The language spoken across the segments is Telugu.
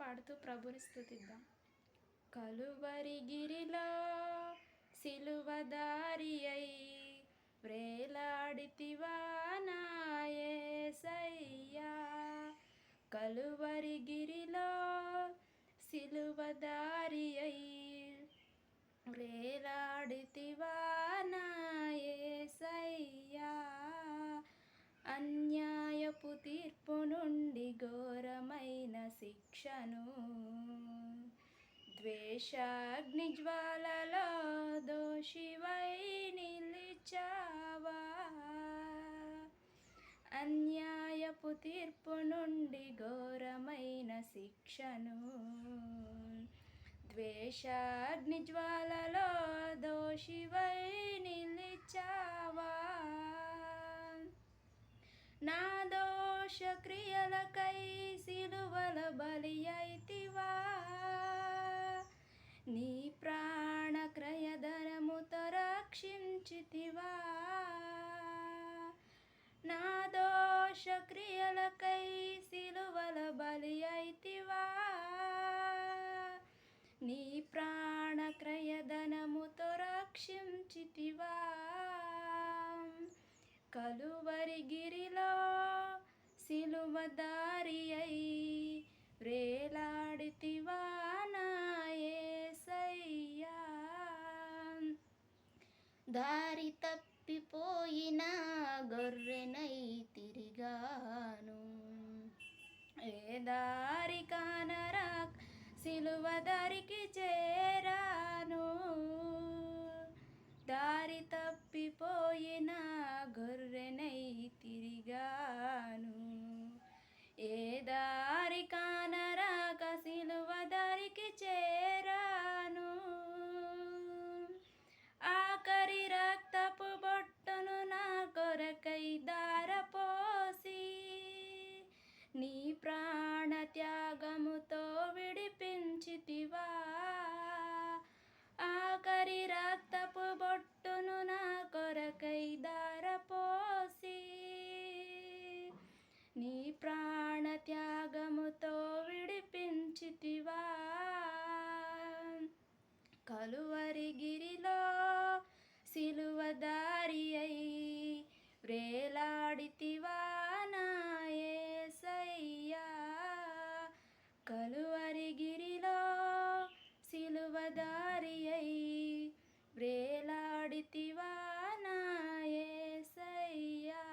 పాడుతూ ప్రభుని స్థుతిద్దాం కలువరి గిరిలో సిలువదారి అయి వ్రేలాడితివా నాయసయ్యా కలువరి గిరిలో సిలువదారి అయి వ్రేలాడితివా శిక్షను ద్వేషాగ్నిజ్వాలలో దోషివై నిలిచావా? అన్యాయపు తీర్పు నుండి ఘోరమైన శిక్షను. ద్వేషాగ్నిజ్వాలలో దోషివై నిలిచావా నా దోషక్రియలకై సిలువల బలి అయితివా నీ ప్రాణ క్రయధనముతో రక్షించితివా నా దోషక్రియలకై సిలువల బలి అయితివా నీ ప్రాణక్రయధనముతో రక్షించితివా కలువరి గిరిలో దారి తప్పిపోయిన గొర్రెనై తిరిగాను. ఏ దారి కానరా సిలువ దారికి చేరా కలువరిగిరిలో సిలువ దారి అయి వ్రేలాడితివా కలువరిగిరిలో సిలువ దారి అయి వ్రేలాడితివానాయసయ్యా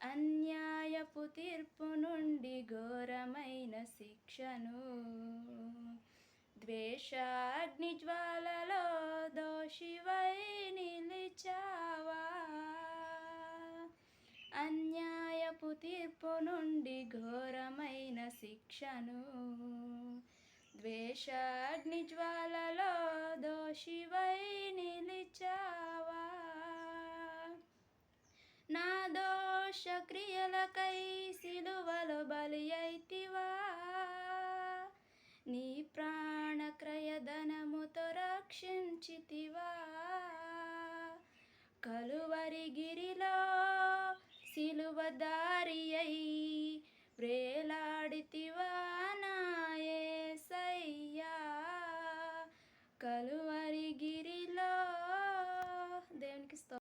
అన్యాయపు తీర్పు నుండి ఘోరమైన శిక్షను అగ్ని జ్వాలలో దోషివై నిలిచావా? అన్యాయపు తీర్పు నుండి ఘోరమైన శిక్షను. ద్వేషాగ్ని జ్వాలలో దోషివై నిలిచావా? నా దోష క్రియలకై సిలువలు బలి అయితే కలువరి గిరిలో సిలువ దారి అయి